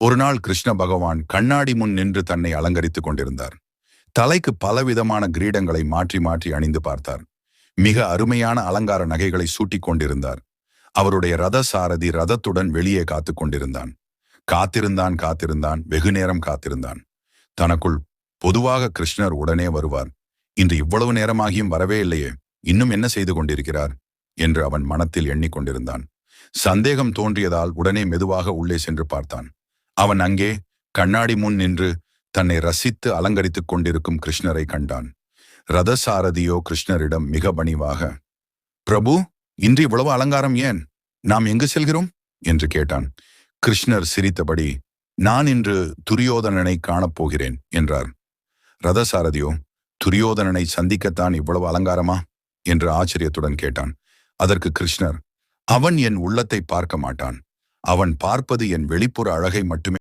ஒரு நாள் கிருஷ்ண பகவான் கண்ணாடி முன் நின்று தன்னை அலங்கரித்துக் கொண்டிருந்தார். தலைக்கு பலவிதமான கிரீடங்களை மாற்றி மாற்றி அணிந்து பார்த்தார். மிக அருமையான அலங்கார நகைகளை சூட்டிக் கொண்டிருந்தார். அவருடைய ரத சாரதி ரதத்துடன் வெளியே காத்துக் கொண்டிருந்தான். காத்திருந்தான் காத்திருந்தான் வெகு நேரம் காத்திருந்தான். தனக்குள் பொதுவாக கிருஷ்ணர் உடனே வருவார். இன்று இவ்வளவு நேரமாகியும் வரவே இல்லையே இன்னும் என்ன செய்து கொண்டிருக்கிறார்? என்று அவன் மனத்தில் எண்ணிக்கொண்டிருந்தான் சந்தேகம் தோன்றியதால் உடனே மெதுவாக உள்ளே சென்று பார்த்தான். அவன் அங்கே கண்ணாடி முன் நின்று தன்னை ரசித்து அலங்கரித்துக் கொண்டிருக்கும் கிருஷ்ணரை கண்டான். ரதசாரதியோ கிருஷ்ணரிடம் மிக பணிவாக பிரபு இன்று இவ்வளவு அலங்காரம் ஏன்? நாம் எங்கு செல்கிறோம்? என்று கேட்டான். கிருஷ்ணர் சிரித்தபடி நான் இன்று துரியோதனனை காணப்போகிறேன் என்றார். ரதசாரதியோ துரியோதனனை சந்திக்கத்தான் இவ்வளவு அலங்காரமா? என்று ஆச்சரியத்துடன் கேட்டான். அதற்கு கிருஷ்ணர் அவன் என் உள்ளத்தை பார்க்க மாட்டான். அவன் பார்ப்பது என் வெளிப்புற அழகை மட்டுமே